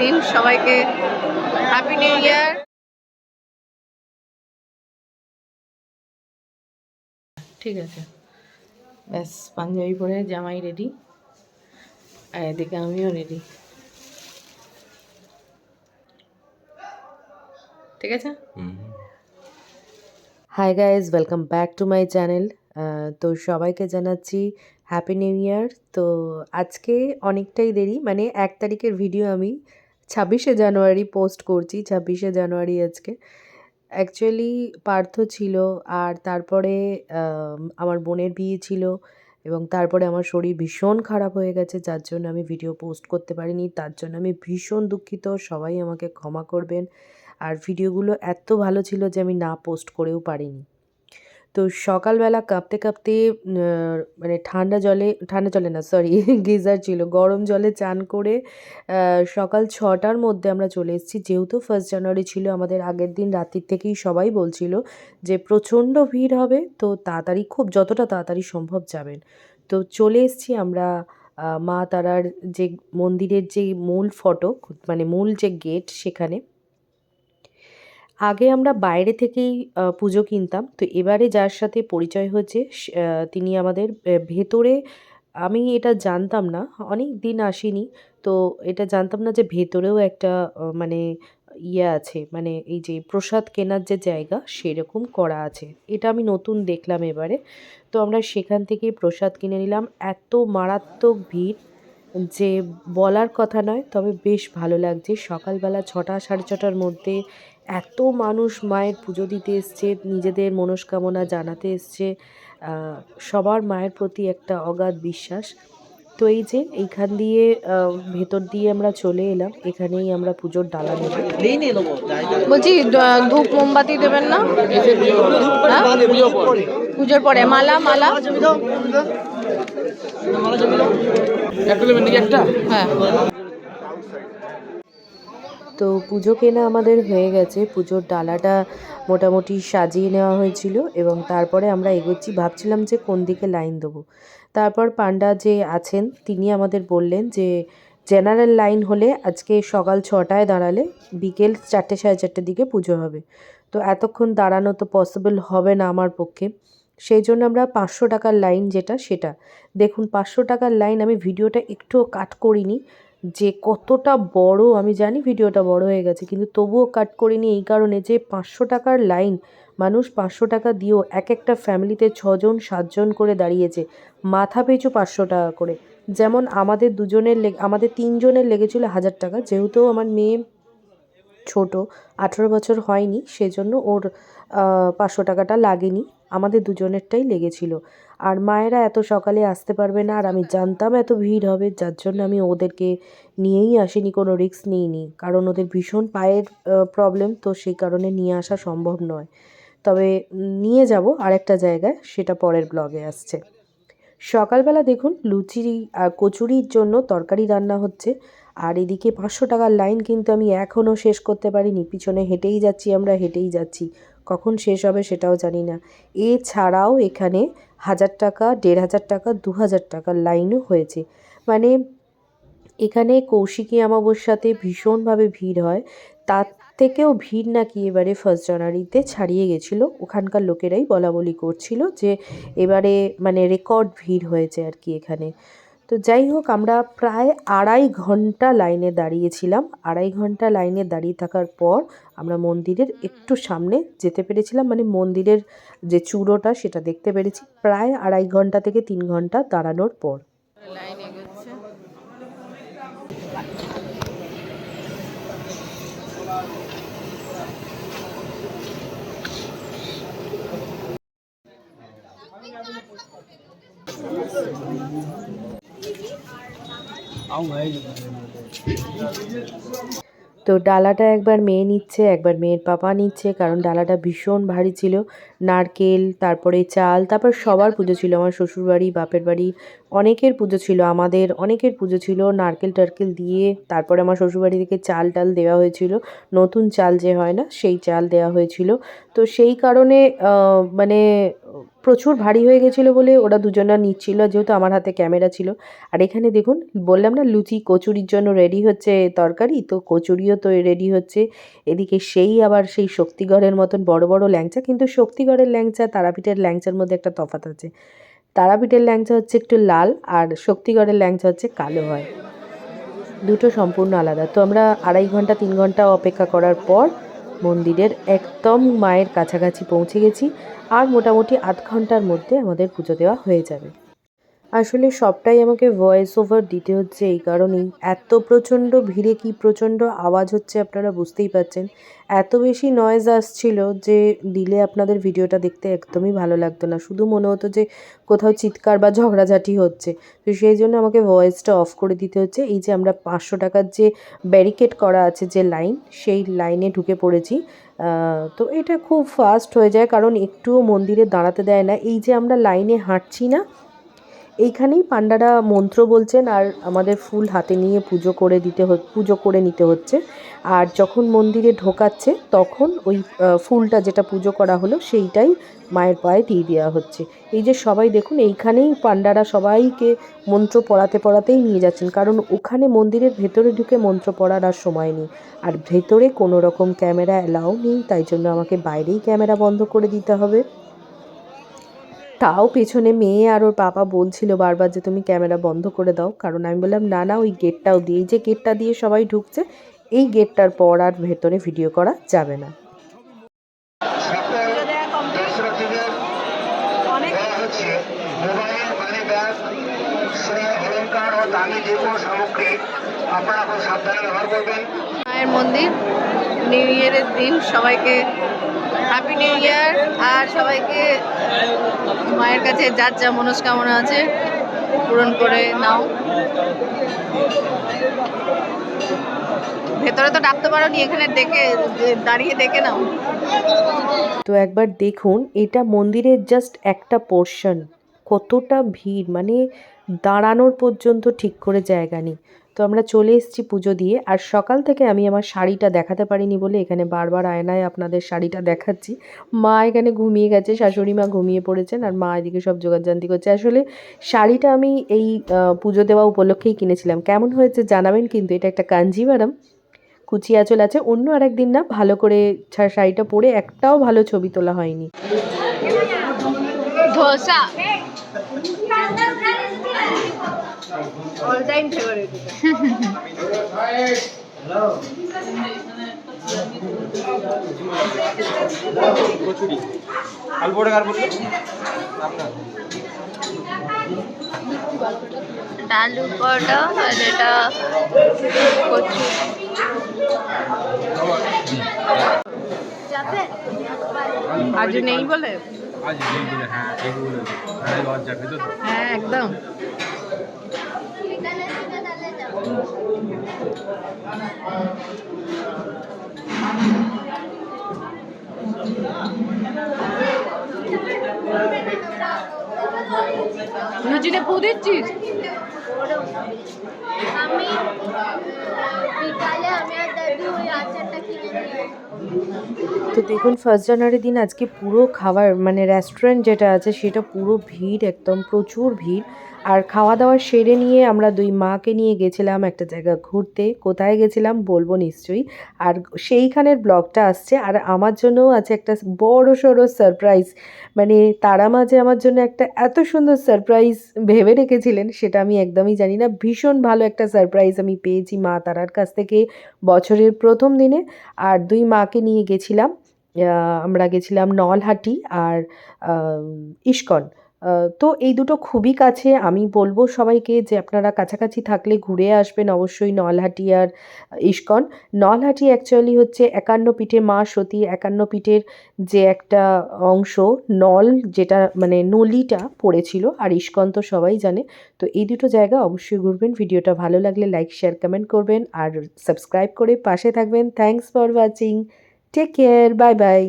দিন সবাইকে happy new year ঠিক আছে। ব্যাস পাঞ্জাবি পরে জামাই রেডি আর এদিকে আমিও রেডি ঠিক আছে? Hi guys welcome back to my channel তো সবাইকে জানাচ্ছি হ্যাপি নিউ ইয়ার তো আজকে অনেকটাই দেরি মানে এক তারিখের ভিডিও আমি ছাব্বিশে জানুয়ারি পোস্ট করছি, ছাব্বিশে জানুয়ারি আজকে। অ্যাকচুয়ালি পার্থ ছিল আর তারপরে আমার বোনের বিয়ে ছিল এবং তারপরে আমার শরীর ভীষণ খারাপ হয়ে গেছে, যার জন্য আমি ভিডিও পোস্ট করতে পারিনি, তার জন্য আমি ভীষণ দুঃখিত, সবাই আমাকে ক্ষমা করবেন। আর ভিডিওগুলো এত ভালো ছিল যে আমি না পোস্ট করেও পারিনি। তো সকালবেলা কাঁপতে কাঁপতে মানে ঠান্ডা জলে ঠান্ডা জলে না সরি গিজার ছিল। গরম জলে চান করে সকাল ছটার মধ্যে আমরা চলে এসেছি। যেহেতু ফার্স্ট জানুয়ারি ছিল, আমাদের আগের দিন রাত্রির থেকেই সবাই বলছিল যে প্রচণ্ড ভিড় হবে, তো তাড়াতাড়ি খুব, যতটা তাড়াতাড়ি সম্ভব যাবেন। তো চলে এসেছি আমরা মা তারার যে মন্দিরের যে মূল ফটক মানে মূল যে গেট সেখানে। আগে আমরা বাইরে থেকেই পুজো কিনতাম। তো এবারে যার সাথে পরিচয় হয়েছে তিনি আমাদের ভেতরে, আমি এটা জানতাম না, অনেক দিন আসিনি। তো এটা জানতাম না যে ভেতরেও একটা মানে ইয়ে আছে মানে এই যে প্রসাদ কেনার যে জায়গা সেরকম করা আছে। এটা আমি নতুন দেখলাম এবারে। তো আমরা সেখান থেকেই প্রসাদ কিনে নিলাম। এত মারাত্মক ভিড়, যে বলার কথা নয়, তবে বেশ ভালো লাগছে। সকালবেলা ছটা সাড়ে ছটার মধ্যে এত মানুষ মায়ের পুজো দিতে এসছে নিজেদের মনস্কামনা জানাতে এসছে আহ, সবার মায়ের প্রতি একটা অগাধ বিশ্বাস। তো এই যে এইখান দিয়ে আহ, ভেতর দিয়ে আমরা চলে এলাম এখানেই আমরা পুজোর ডালা নেব। বলছি ধূপ মোমবাতি দেবেন না? পুজোর পরে। মালা মালা? একটা? হ্যাঁ। তো পুজো কেনা আমাদের হয়ে গেছে। পুজোর ডালাটা মোটামুটি সাজিয়ে নেওয়া হয়েছিল এবং তারপরে আমরা এগোচ্ছি। ভাবছিলাম যে কোন দিকে লাইন দেবো। তারপর পান্ডা যে আছেন, তিনি আমাদের বললেন যে জেনারেল লাইন হলে আজকে সকাল ছটায় দাঁড়ালে বিকেল চারটে সাড়ে চারটের দিকে পুজো হবে। তো এতক্ষণ দাঁড়ানো তো পসিবল হবে না আমার পক্ষে। সেই জন্য আমরা পাঁচশো টাকার লাইন যেটা, সেটা। দেখুন, পাঁচশো টাকার লাইন আমি ভিডিওটা একটুও কাট করিনি। যে কতটা বড়, আমি জানি ভিডিওটা বড় হয়ে গেছে, কিন্তু তবুও কাট করিনি এই কারণে যে পাঁচশো টাকার লাইন মানুষ পাঁচশো টাকা দিয়েও এক একটা ফ্যামিলিতে ছজন, সাতজন করে দাঁড়িয়েছে, মাথা পিছু পাঁচশো টাকা করে। যেমন আমাদের দুজনের লেগে আমাদের তিনজনের লেগেছিল হাজার টাকা, যেহেতু আমার মেয়ে ছোট, আঠেরো বছর হয়নি, সেজন্য ওর পাঁচশো টাকাটা লাগেনি, আমাদের দুজনেরটাই লেগেছিল। আর মায়েরা এত সকালে আসতে পারবে না, আর আমি জানতাম এত ভিড় হবে, যার জন্য আমি ওদেরকে নিয়েই আসিনি, কোনো রিস্ক নিইনি। কারণ ওদের ভীষণ পায়ের প্রবলেম তো সেই কারণে নিয়ে আসা সম্ভব নয়। তবে নিয়ে যাব আরেকটা জায়গায়, সেটা পরের ব্লগে আসছে। সকালবেলা দেখুন, লুচি আর কচুরির জন্য তরকারি রান্না হচ্ছে, আর এদিকে পাঁচশো টাকার লাইন কিন্তু আমি এখনও শেষ করতে পারিনি, পিছনে হেঁটেই যাচ্ছি আমরা, হেঁটেই যাচ্ছি। কখন শেষ হবে সেটাও জানি না। এছাড়াও এখানে হাজার টাকা, দেড় হাজার টাকা, দু হাজার টাকার লাইনও হয়েছে। মানে এখানে কৌশিকী অমাবস্যাতে ভীষণভাবে ভিড় হয়। তার থেকেও ভিড় নাকি এবারে ফার্স্ট জানুয়ারিতে ছাড়িয়ে গেছিল। ওখানকার লোকেরাই বলা বলি করছিল যে এবারে মানে রেকর্ড ভিড় হয়েছে আর কি এখানে। তো যাই হোক, আমরা প্রায় আড়াই ঘণ্টা লাইনে দাঁড়িয়েছিলাম। আড়াই ঘণ্টা লাইনে দাঁড়িয়ে থাকার পর আমরা মন্দিরের একটু সামনে যেতে পেরেছিলাম। মানে মন্দিরের যে চূড়োটা, সেটা দেখতে পেরেছি। প্রায় আড়াই ঘণ্টা থেকে তিন ঘণ্টা দাঁড়ানোর পর। তো ডালাটা একবার মেয়ে নিচ্ছে, একবার মেয়ের পাপা নিচ্ছে, কারণ ডালাটা ভীষণ ভারী ছিল। নারকেল, তারপরে চাল, তারপর সবার পুজো ছিল। আমার শ্বশুরবাড়ি, বাপের বাড়ি, অনেকের পুজো ছিল। আমাদের অনেকের পুজো ছিল নারকেল টারকেল দিয়ে। তারপরে আমার শ্বশুরবাড়ি থেকে চাল টাল দেওয়া হয়েছিল। নতুন চাল যে হয় না, সেই চাল দেওয়া হয়েছিল। তো সেই কারণে মানে প্রচুর ভারী হয়ে গেছিল বলে ওরা দুজনা নিচ্ছিল, যেহেতু আমার হাতে ক্যামেরা ছিল। আর এখানে দেখুন, বললাম না লুচি কচুরির জন্য রেডি হচ্ছে তরকারি, তো কচুরিও তো রেডি হচ্ছে। এদিকে সেই আবার সেই শক্তিগড়ের মতন বড় বড় ল্যাংচা, কিন্তু শক্তিগড়ের ল্যাংচা, তারাপীঠের ল্যাংচার মধ্যে একটা তফাৎ আছে। তারাপীঠের ল্যাংচা হচ্ছে একটু লাল আর শক্তিগড়ের ল্যাংচা হচ্ছে কালো হয়। দুটো সম্পূর্ণ আলাদা। তো আমরা আড়াই ঘণ্টা, তিন ঘণ্টা অপেক্ষা করার পর মন্দিরের একদম মায়ের কাছাকাছি পৌঁছে গেছি। আর মোটামুটি আধ ঘণ্টার মধ্যে আমাদের পুজো দেওয়া হয়ে যাবে। আসলে সবটাই আমাকে ভয়েস ওভার দিতে হচ্ছে এই কারণেই। এত প্রচণ্ড ভিড়ে কি প্রচণ্ড আওয়াজ হচ্ছে আপনারা বুঝতেই পাচ্ছেন এত বেশি নয়েজ আসছিল যে দিলে আপনাদের ভিডিওটা দেখতে একদমই ভালো লাগতো না। শুধু মনে হতো যে কোথাও চিৎকার বা ঝগড়াঝাটি হচ্ছে। তো সেই জন্য আমাকে ভয়েসটা অফ করে দিতে হচ্ছে। এই যে আমরা পাঁচশো টাকার যে ব্যারিকেড করা আছে যে লাইন সেই লাইনে ঢুকে পড়েছি। তো এটা খুব ফাস্ট হয়ে যায় কারণ একটুও মন্দিরে দাঁড়াতে দেয় না। এই যে আমরা লাইনে হাঁটছি না এইখানেই পাণ্ডারা মন্ত্র বলছেন আর আমাদের ফুল হাতে নিয়ে পুজো করে দিতে পুজো করে নিতে হচ্ছে। আর যখন মন্দিরে ঢোকাচ্ছে, তখন ওই ফুলটা যেটা পুজো করা হলো, সেইটাই মায়ের পায়ে দিয়ে দেওয়া হচ্ছে। এই যে সবাই দেখুন, এইখানেই পাণ্ডারা সবাইকে মন্ত্র পড়াতে পড়াতেই নিয়ে যাচ্ছেন। কারণ ওখানে মন্দিরের ভেতরে ঢুকে মন্ত্র পড়ার আর সময় নেই। আর ভেতরে কোনো রকম ক্যামেরা অ্যালাউ নেই, তাই জন্য আমাকে বাইরেই ক্যামেরা বন্ধ করে দিতে হবে। তাও পেছনে মেয়ে আর ওর বাবা বলছিল বারবার যে তুমি ক্যামেরা বন্ধ করে দাও কারণ আমি বললাম না না ওই গেটটাও দিয়ে যে গেটটা দিয়ে সবাই ঢুকছে এই গেটটার পর আর ভেতরে ভিডিও করা যাবে না মায়ের মন্দির নিউ ইয়ারের দিন সবাইকে হ্যাপি নিউ ইয়ার আর সবাইকে মায়ের কাছে যার যা মনস্কামনা আছে, পূরণ করে নাও। ভেতরে তো ডাকতে পারো নি এখানে দেখে দাঁড়িয়ে দেখে নাও। তো একবার দেখুন, এটা মন্দিরের জাস্ট একটা পোর্শন কতটা ভিড় মানে দাঁড়ানোর পর্যন্ত ঠিক করে জায়গা নেই। তো আমরা চলে এসেছি পুজো দিয়ে। আর সকাল থেকে আমি আমার শাড়িটা দেখাতে পারিনি বলে এখানে বারবার আয়নায় আপনাদের শাড়িটা দেখাচ্ছি। মা এখানে ঘুমিয়ে গেছে, শাশুড়ি মা ঘুমিয়ে পড়েছেন আর মা এদিকে সব জোগাড়জান্তি করছে। আসলে শাড়িটা আমি এই পুজো দেওয়া উপলক্ষেই কিনেছিলাম। কেমন হয়েছে জানাবেন কিন্তু এটা একটা কাঞ্জিভারাম কুচি আঁচল আছে, অন্য আর একদিন না ভালো করে শাড়িটা পরে একটাও ভালো ছবি তোলা হয়নি। Dosa. All time favourite kachori আলু কার বলল আপনার ডালু পরোটা আর এটা আজ নেই বলে? আজ নেই বলে হ্যাঁ হ্যাঁ হ্যাঁ একদম। লুচিটা পু দিচ্ছিস? আমি বিকালে আমি আর দাদু ওই আচারটা কিনে তো দেখুন ফার্স্ট জানুয়ারি দিন আজকে পুরো খাবার মানে রেস্টুরেন্ট যেটা আছে সেটা পুরো ভিড় একদম প্রচুর ভিড়। আর খাওয়া দাওয়া সেরে নিয়ে আমরা দুই মাকে নিয়ে গেছিলাম একটা জায়গা ঘুরতে। কোথায় গেছিলাম বলব নিশ্চয়ই। আর সেইখানের ব্লগটা আসছে। আর আমার জন্যও আছে একটা বড় সড়ো সারপ্রাইজ মানে তারা মাঝে আমার জন্য একটা এত সুন্দর সারপ্রাইজ ভেবে রেখেছিলেন, সেটা আমি একদমই জানি না। ভীষণ ভালো একটা সারপ্রাইজ আমি পেয়েছি মা তারার কাছ থেকে বছরের প্রথম দিনে। আর দুই মাকে নিয়ে গেছিলাম। আমরা গেছিলাম নলহাটি আর ইস্কন। তো এই দুটো খুবই কাছে আমি বলব সবাইকে যে আপনারা কাছাকাছি থাকলে ঘুরে আসবেন অবশ্যই নলহাটি আর ইস্কন। নলহাটি অ্যাকচুয়ালি হচ্ছে একান্ন পিঠে মা সতী, একান্ন পিঠের যে একটা অংশ, নল যেটা মানে নলিটা পড়েছিল, আর ইস্কন তো সবাই জানে। তো এই দুটো জায়গা অবশ্যই ঘুরবেন, ভিডিওটা ভালো লাগলে লাইক শেয়ার কমেন্ট করবেন, আর সাবস্ক্রাইব করে পাশে থাকবেন। Thanks for watching take care bye bye